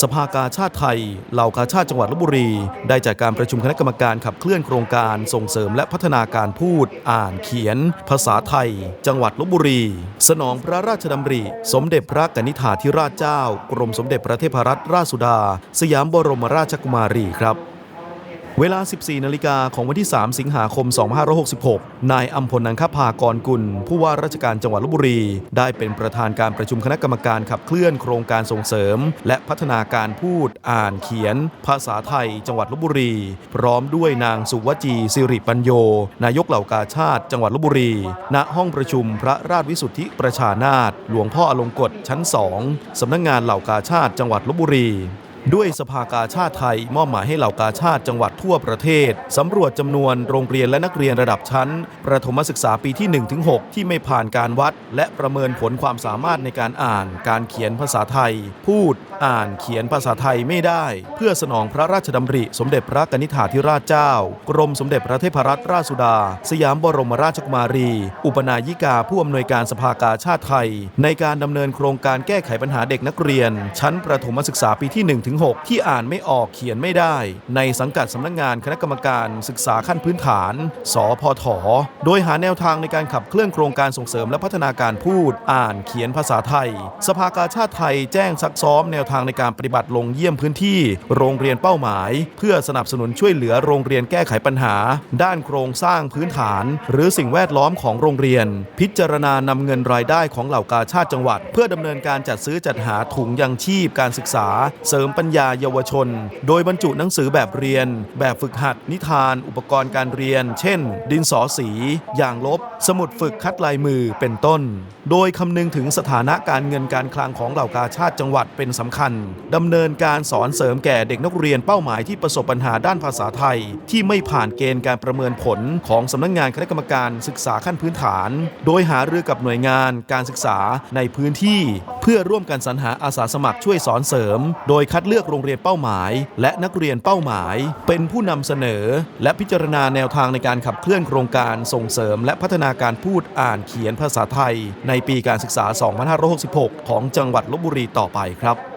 สภากาชาติไทย เหล่ากาชาติจังหวัดลบบุรี ได้จัดการประชุมคณะกรรมการขับเคลื่อนโครงการส่งเสริมและพัฒนาการพูด อ่านเขียน ภาษาไทย จังหวัดลบบุรี สนองพระราชดำริ สมเด็จพระกนิษฐาธิราชเจ้า กรมสมเด็จพระเทพรัตนราชสุดา สยามบรมราชกุมารีครับ เวลา 14 นาฬิกาของวันที่ 3 สิงหาคม 2566 นายอัมพลนังคภากรกุล ผู้ว่าราชการจังหวัดลบบุรี ได้เป็นประธานการประชุมคณะกรรมการขับเคลื่อนโครงการส่งเสริม และพัฒนาการพูด อ่านเขียน ภาษาไทย จังหวัดลบบุรี พร้อมด้วยนางสุวจีสิริปัญโย นายกเหล่ากาชาติ จังหวัดลบบุรี ณ ห้องประชุมพระราชวิสุทธิประชานาถ หลวงพ่ออลงกฎชั้น 2 สำนักงงานเหล่ากาชาติ จังหวัดลบบุรี ด้วยสภากาชาติไทยมอบหมายให้เหล่ากาชาติจังหวัดทั่วประเทศ สำรวจจำนวนโรงเรียนและนักเรียนระดับชั้น ประถมศึกษาปีที่ 1-6 ที่ไม่ผ่านการวัด และประเมินผลความสามารถในการอ่าน การเขียนภาษาไทย พูด อ่านเขียนภาษาไทยไม่ได้ เพื่อสนองพระราชดำริ สมเด็จพระกนิษฐาธิราชเจ้า กรมสมเด็จพระเทพรัตนราชสุดา สยามบรมราชกุมารี อุปนายิกาผู้อำนวยการสภากาชาติไทย ในการดำเนินโครงการแก้ไขปัญหาเด็กนักเรียน ชั้นประถมศึกษาปีที่1-6ที่อ่านไม่ออกเขียนไม่ได้ ในสังกัดสำนักงานคณะกรรมการศึกษาขั้นพื้นฐาน สพท โดยหาแนวทางในการขับเคลื่อนโครงการส่งเสริมและพัฒนาการพูด อ่านเขียนภาษาไทย สภากาชาติไทยแจ้งซักซ้อมแนวทางในการปฏิบัติลงเยี่ยมพื้นที่ โรงเรียนเป้าหมาย เพื่อสนับสนุนช่วยเหลือโรงเรียนแก้ไขปัญหา ด้านโครงสร้างพื้นฐาน หรือสิ่งแวดล้อมของโรงเรียน พิจารณานำเงินรายได้ของเหล่ากาชาติจังหวัด เพื่อดำเนินการจัดซื้อจัดหาถุงยังชีพการศึกษา เสริมปัญญาเยาวชน โดยบรรจุหนังสือแบบเรียน แบบฝึกหัด นิทาน อุปกรณ์การเรียน เช่น ดินสอสีอย่างลบ สมุดฝึกคัดลายมือเป็นต้น โดยคำนึงถึงสถานะการเงินการคลังของเหล่ากาชาติจังหวัดเป็นสำคัญดำเนินการสอนเสริมแก่เด็กนักเรียนเป้าหมายที่ประสบปัญหาด้านภาษาไทย ที่ไม่ผ่านเกณฑ์การประเมินผลของสำนักงานคณะกรรมการศึกษาขั้นพื้นฐาน โดยหารือกับหน่วยงานการศึกษาในพื้นที่ เพื่อร่วมกันสรรหาอาสาสมัครช่วยสอนเสริม โดยคัดเลือกโรงเรียนเป้าหมาย และนักเรียนเป้าหมาย เป็นผู้นำเสนอ และพิจารณาแนวทางในการขับเคลื่อนโครงการส่งเสริม และพัฒนาการพูดอ่านเขียนภาษาไทย ในปีการศึกษา 2566 ของจังหวัดลบบุรีต่อไปครับ